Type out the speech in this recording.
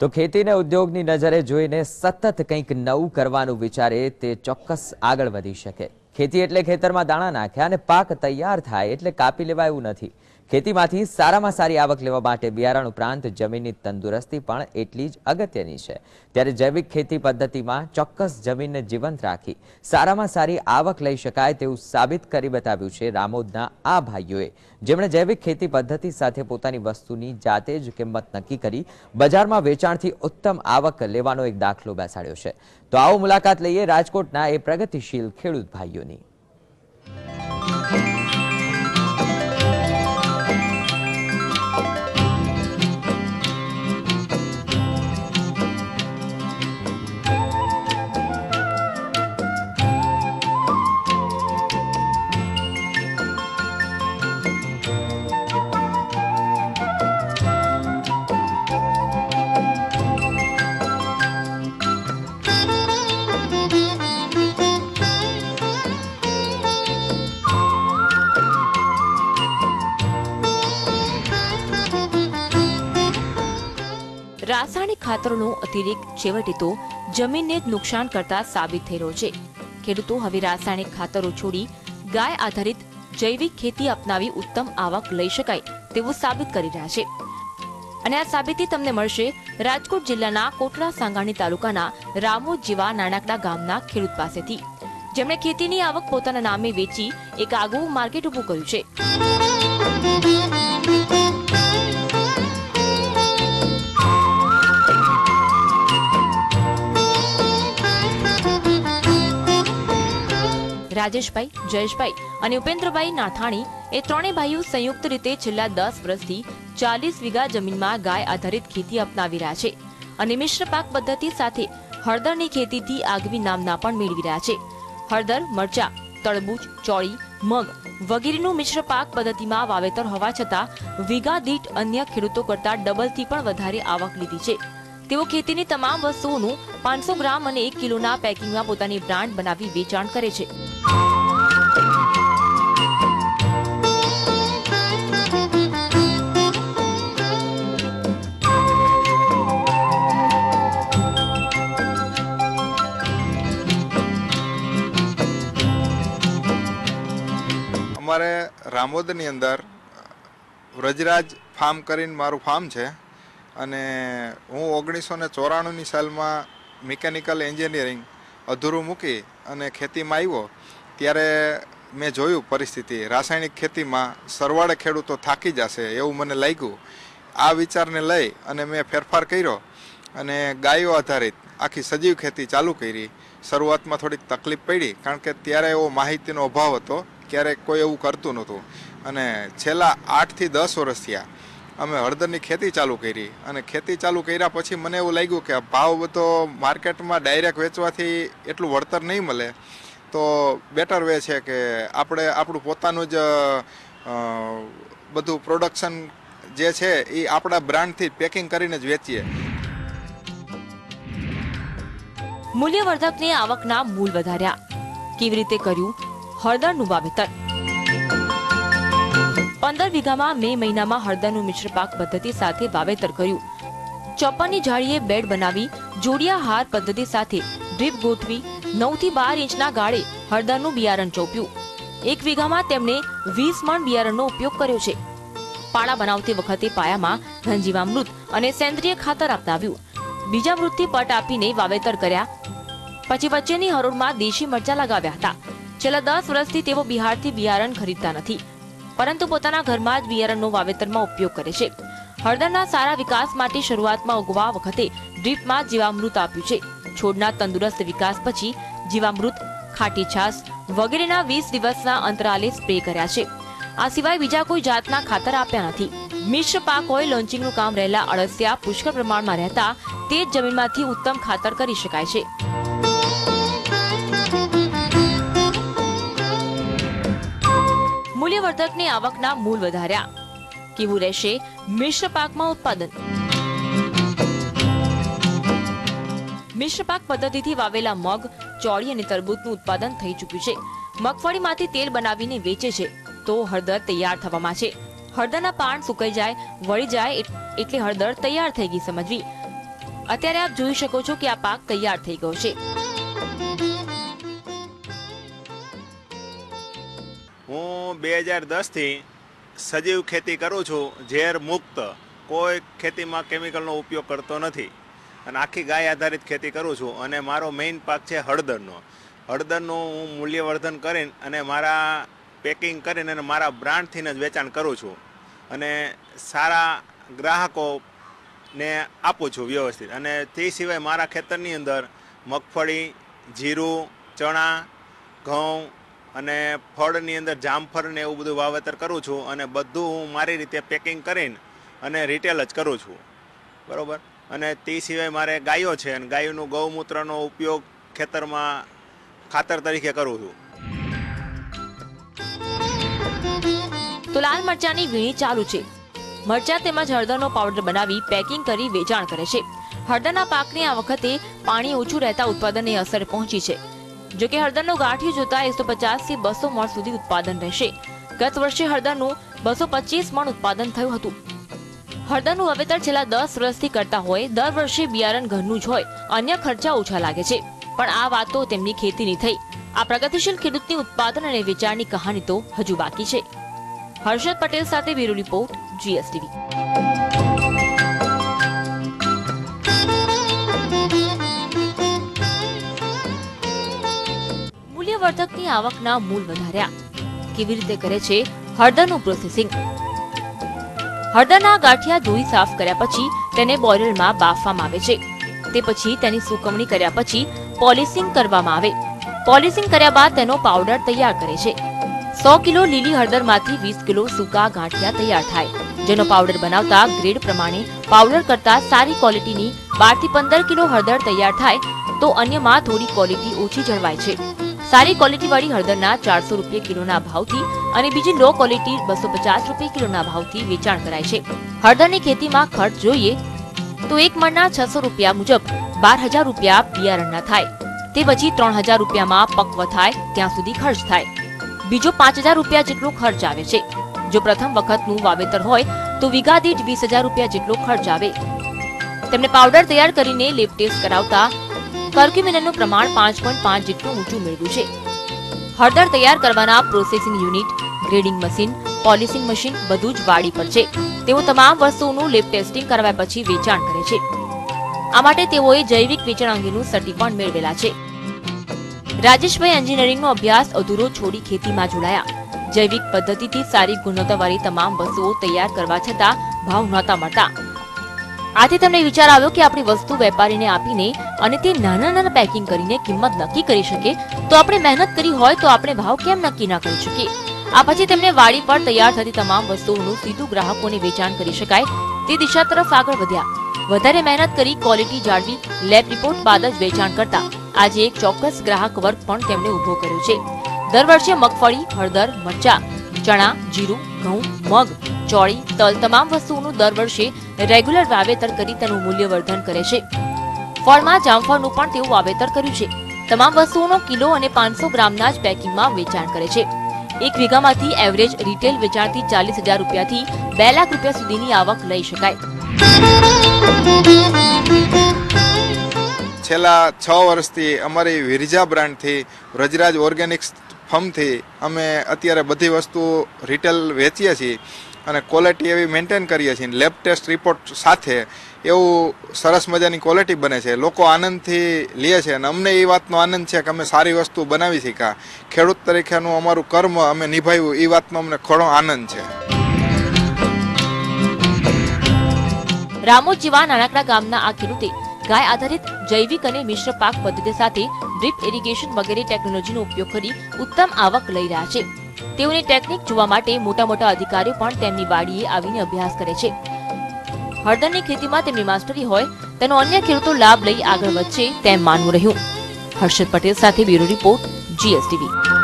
તો ખેતીને ઉદ્યોગની નજરે જોઈને સતત કંઈક નવું કરવાનું વિચારે તે ચોક્કસ આગળ વધી શકે. ખેતી એટલે ખેતરમાં દાણા નાખ્યા અને પાક તૈયાર થાય એટલે કાપી લેવાય એવું નથી. ખેતીમાંથી સારામાં સારી આવક લેવા માટે બિયારણ ઉપરાંત જમીનની તંદુરસ્તી પણ એટલી જ અગત્યની છે. ત્યારે જૈવિક ખેતી પદ્ધતિમાં ચોક્કસ જમીનને જીવંત રાખી સારામાં સારી આવક લઈ શકાય તેવું સાબિત કરી બતાવ્યું છે રામોદના આ ભાઈઓએ. જેમણે જૈવિક ખેતી પદ્ધતિ સાથે પોતાની વસ્તુની જાતે જ કિંમત નક્કી કરી બજારમાં વેચાણથી ઉત્તમ આવક લેવાનો એક દાખલો બેસાડ્યો છે. તો આવો મુલાકાત લઈએ રાજકોટના એ પ્રગતિશીલ ખેડૂત ભાઈઓની. રાસાયણિક ખાતરોનો અતિરેક છેવટે તો જમીનને જ નુકસાન કરતા સાબિત થઈ રહ્યો છે. ખેડૂતો હવે રાસાયણિક ખાતરો છોડી ગાય આધારિત જૈવિક ખેતી અપનાવી ઉત્તમ આવક લઈ શકાય તેવું સાબિત કરી રહ્યા છે. અને આ સાબિતી તમને મળશે રાજકોટ જિલ્લાના કોટડા સાંગાણી તાલુકાના રામો જેવા નાનકડા ગામના ખેડૂત પાસેથી. જેમણે ખેતીની આવક પોતાના નામે વેચી એક આગવું માર્કેટ ઊભું કર્યું છે. રાજેશભાઈ, જયેશભાઈ અને ઉપેન્દ્રભાઈ નાથાણી એ ત્રણેય ભાઈઓ સંયુક્ત રીતે છેલ્લા દસ વર્ષથી ચાલીસ વીઘા જમીનમાં ગાય આધારિત ખેતી અપનાવી રહ્યા છે અને મિશ્ર પાક પદ્ધતિ સાથે હળદરની ખેતીથી આગવી નામના પણ મેળવી રહ્યા છે. હળદર, મરચા તળબૂચ ચોળી, મગ વગેરેનું મિશ્ર પાક પદ્ધતિમાં વાવેતર હોવા છતાં વીઘા દીઠ અન્ય ખેડૂતો કરતા ડબલથી પણ વધારે આવક લીધી છે. તેઓ ખેતીની તમામ વસ્તુઓનું પાંચસો ગ્રામ અને એક કિલોના પેકિંગમાં પોતાની બ્રાન્ડ બનાવી વેચાણ કરે છે. રામોદની અંદર વ્રજરાજ ફાર્મ કરીને મારું ફાર્મ છે અને હું ઓગણીસો ને ચોરાણુંની સાલમાં મિકેનિકલ એન્જિનિયરિંગ અધૂરું મૂકી અને ખેતીમાં આવ્યો, ત્યારે મેં જોયું પરિસ્થિતિ. રાસાયણિક ખેતીમાં સરવાળે ખેડૂતો થાકી જશે એવું મને લાગ્યું. આ વિચારને લઈ અને મેં ફેરફાર કર્યો અને ગાયો આધારિત આખી સજીવ ખેતી ચાલુ કરી. શરૂઆતમાં થોડીક તકલીફ પડી, કારણ કે ત્યારે એવો માહિતીનો અભાવ હતો ક્યારેક કોઈ એવું કરતું નહોતું. અને છેલ્લા આઠથી દસ વર્ષ થયા અમે હળદરની ખેતી ચાલુ કરી. અને ખેતી ચાલુ કર્યા પછી મને એવું લાગ્યું કે ભાવ બધો માર્કેટમાં ડાયરેક્ટ વેચવાથી એટલું વળતર નહીં મળે. તો બેટર વે છે કે આપણે આપણું પોતાનું જ બધું પ્રોડક્શન જે છે એ આપણા બ્રાન્ડથી પેકિંગ કરીને જ વેચીએ. મૂલ્યવર્ધકની આવકના મૂળ વધાર્યા. કેવી રીતે કર્યું? હળદરનું વાવેતર. પંદર વીઘામાં મે મહિનામાં હળદરનું મિશ્ર પાક પદ્ધતિ સાથે વાવેતર કર્યું. ચોપ્પનની જાળીએ બેડ બનાવી, જોડિયા હાર પદ્ધતિ સાથે ડ્રીપ ગોઠવી નવથી બાર ઇંચના ગાળે હળદરનું બિયારણ ચોપ્યું. એક વીઘામાં તેમણે વીસ મણ બિયારણનો ઉપયોગ કર્યો છે. પાળા બનાવતી વખતે પાયામાં ઘનજીવામૃત અને સેન્દ્રિય ખાતર અપનાવ્યું બીજા મૃતથી પટ આપીને વાવેતર કર્યા. પછી વચ્ચેની હરોળમાં દેશી મરચા લગાવ્યા હતા. છેલ્લા દસ વર્ષથી તેઓ બિહારથી બિયારણ ખરીદતા નથી. પરંતુ પોતાના ઘરમાં જ બિયારણનો વાવેતરમાં ઉપયોગ કરે છે. હળદરના સારા વિકાસ માટે શરૂઆતમાં ઉગવા વખતે ડ્રીપમાં જીવામૃત આપ્યું છે. છોડના તંદુરસ્ત વિકાસ પછી જીવામૃત, ખાટી છાસ વગેરેના વીસ દિવસના અંતરાલે સ્પ્રે કર્યા છે. આ સિવાય બીજા કોઈ જાતના ખાતર આપ્યા નથી. મિશ્ર પાક હોય લોન્ચિંગનું કામ રહેલા અળસિયા પુષ્કળ પ્રમાણમાં રહેતા તે જ જમીનમાંથી ઉત્તમ ખાતર કરી શકાય છે. મૂલ્યવર્ધકને આવકના મૂળ વધાર્યા. કેવું રહેશે? મિશ્ર પાકમાં ઉત્પાદન. મિશ્ર પાક પદ્ધતિથી વાવેલા મગ, ચોળી અને તરબૂચનું ઉત્પાદન થઈ ચૂક્યું છે. મગફળીમાંથી તેલ બનાવીને વેચે છે. તો હળદર તૈયાર થવામાં છે. હળદરના પાન સુકાઈ જાય, વળી જાય એટલે હળદર તૈયાર થઈ ગઈ, સમજવી. અત્યારે આપ જોઈ શકો છો કે આ પાક તૈયાર થઈ ગયો છે. હું બે હજાર દસથી સજીવ ખેતી કરું છું, ઝેર મુક્ત. કોઈ ખેતીમાં કેમિકલનો ઉપયોગ કરતો નથી. અને આખી ગાય આધારિત ખેતી કરું છું અને મારો મેઇન પાક છે હળદરનો. હળદરનું હું મૂલ્યવર્ધન કરીને અને મારા પેકિંગ કરીને અને મારા બ્રાન્ડથીને જ વેચાણ કરું છું. અને સારા ગ્રાહકોને આપું છું વ્યવસ્થિત. અને તે સિવાય મારા ખેતરની અંદર મગફળી, જીરું, ચણા, ઘઉં અને ફળની અંદર જામફળ ને એવું બધું વાવેતર કરું છું અને બધું હું મારી રીતે પેકિંગ કરીને અને રિટેલ જ કરું છું. બરાબર? અને તે સિવાય મારે ગાયો છે અને ગાયોનું ગૌમૂત્રનો ઉપયોગ ખેતરમાં ખાતર તરીકે કરું છું. તો લાલ મરચાની વીણી ચાલુ છે. મરચા તેમજ હળદરનો પાવડર બનાવી પેકિંગ કરી વેચાણ કરે છે. હળદરના પાકને આ વખતે પાણી ઓછું રહેતા ઉત્પાદનને અસર પહોંચી છે. જો કે હળદરનું ગાંઠિયું જોતા એકસો પચાસથી બસો મણ સુધી ઉત્પાદન રહેશે. ગત વર્ષે હળદરનું બસો મણ ઉત્પાદન થયું હતું. હળદરનું વાવેતર છેલ્લા દસ વર્ષથી કરતા હોય, દર વર્ષે બિયારણ ઘરનું જ હોય, અન્ય ખર્ચા ઓછા લાગે છે. પણ આ વાતો તેમની ખેતીની થઈ. આ પ્રગતિશીલ ખેડૂતની ઉત્પાદન અને વેચાણની કહાની તો હજુ બાકી છે. હર્ષદ પટેલ સાથે બ્યુરો રિપોર્ટ, જીએસટીવી. મૂલ્યવર્ધકની આવકના મૂલ વધાર્યા. કેવી રીતે કરે છે? હળદરનું પ્રોસેસિંગ હળદરના ગાંઠિયા ધોઈ સાફ કર્યા પછી તેને બોઇલરમાં બાફવામાં આવે છે. તે પછી તેની સુકવણી કર્યા પછી પોલિશિંગ કરવામાં આવે. પોલિશિંગ કર્યા બાદ તેનો પાવડર તૈયાર કરે છે. સો કિલો લીલી હળદરમાંથી વીસ કિલો સૂકા ગાંઠિયા તૈયાર થાય. જેનો પાવડર બનાવતા ગ્રેડ પ્રમાણે પાવડર કરતા સારી ક્વોલિટીની બારથી પંદર કિલો હળદર તૈયાર થાય, તો અન્યમાં થોડી ક્વોલિટી ઓછી જળવાય છે. સારી ક્વોલિટી વાળી હળદરના ચારસો રૂપિયા કિલોના ભાવથી અને બીજી લો ક્વોલિટી બસો પચાસ રૂપિયા કિલોના ભાવથી વેચાણ કરાય છે. હળદરની ખેતીમાં ખર્ચ જોઈએ તો એક મણના છસો રૂપિયા મુજબ બાર હજાર રૂપિયા બિયારણના થાય. તે પછી ત્રણ હજાર રૂપિયામાં પક્વ થાય, ત્યાં સુધી ખર્ચ થાય. બીજો પાંચ હજાર રૂપિયા જેટલો ખર્ચ આવે છે. જો પ્રથમ વખતનું વાવેતર હોય તો વીઘા દીઠ વીસ હજાર રૂપિયા જેટલો ખર્ચ આવે. તેમને પાવડર તૈયાર કરીને લેબ ટેસ્ટ કરાવતા કર્ક્યુમિનનું પ્રમાણ પાંચ પોઈન્ટ પાંચ જેટલું ઊંચું મેળવ્યું છે. હળદર તૈયાર કરવાના processing unit, grading machine, polishing machine બધું જ વાડી પર છે. તેઓ તમામ વસ્તુઓનું લેબ ટેસ્ટિંગ કરાવ્યા પછી વેચાણ કરે છે. આ માટે તેઓએ જૈવિક વેચાણ અંગેનું સર્ટી પણ મેળવેલા છે. રાજેશભાઈ એન્જિનિયરિંગનો અભ્યાસ અધૂરો છોડી ખેતીમાં જોડાયા. જૈવિક પદ્ધતિથી સારી ગુણવત્તાવાળી તમામ વસ્તુઓ તૈયાર કરવા છતાં ભાવ નહોતા મળતા. આથી તમને વિચાર આવ્યો કે આપણી વસ્તુ વેપારીને આપીને અને તે નાના નાના પેકિંગ કરીને કિંમત નક્કી કરી શકે, તો આપણે મહેનત કરી હોય તો આપણે ભાવ કેમ નક્કી ના કરી શકીએ? આ પછી તેમને વાડી પર તૈયાર થતી તમામ વસ્તુઓનું સીધું ગ્રાહકોને વેચાણ કરી શકાય, તે દિશા તરફ આગળ વધ્યા. વધારે મહેનત કરી ક્વોલિટી જાળવી લેબ રિપોર્ટ બાદ જ વેચાણ કરતા. આજે એક ચોક્કસ ગ્રાહક વર્ગ પણ તેમણે ઊભો કર્યો છે. દર વર્ષે મગફળી, હળદર, મરચા ચણા, જીરું, ઘઉં, મગ, ચોળી, તલ તમામ વસ્તુઓનું દર વર્ષે રેગ્યુલર વાવેતર કરી તેનું મૂલ્યવર્ધન કરે છે. ફળમાં જામફળનું પણ તેવું વાવેતર કર્યું છે. તમામ વસ્તુઓનો કિલો અને પાંચસો ગ્રામના જ પેકિંગમાં વેચાણ કરે છે. એક વીઘામાંથી એવરેજ રિટેલ વેચાણથી ચાલીસ હજાર રૂપિયાથી બે લાખ રૂપિયા સુધીની આવક લઈ શકાય. છેલ્લા છ વર્ષથી અમારી વિરજા બ્રાન્ડથી વ્રજરાજ ઓર્ગેનિક્સ ફર્મથી અમે અત્યારે બધી વસ્તુ રિટેલ વેચીએ છીએ અને ક્વોલિટી એવી મેન્ટેન કરીએ છીએ. લેબ ટેસ્ટ રિપોર્ટ સાથે એવું સરસ મજાની ક્વોલિટી બને છે. લોકો આનંદથી લે છે અને અમને એ વાતનો આનંદ છે કે અમે સારી વસ્તુ બનાવી શીખ્યા. ખેડૂત તરીકેનું અમારું કર્મ અમે નિભાવ્યું. એ વાતનો અમને ઘણો આનંદ છે. રામોજીવા નાણાકડા ગામના આ ખેડૂતે ગાય આધારિત જૈવિક અને મિશ્ર પાક પદ્ધતિ સાથે ડ્રીપ ઇરિગેશન વગેરે ટેકનોલોજીનો ઉપયોગ કરી ઉત્તમ આવક લઈ રહ્યા છે. તેઓની ટેકનિક જોવા માટે મોટા મોટા અધિકારીઓ પણ તેમની વાડીએ આવીને અભ્યાસ કરે છે. હળદરની ખેતીમાં તેમની માસ્ટરી હોય, તેનો અન્ય ખેડૂતો લાભ લઈ આગળ વધશે તેમ માનવું રહ્યું. હર્ષદ પટેલ સાથે બ્યુરો રિપોર્ટ, જીએસટીવી.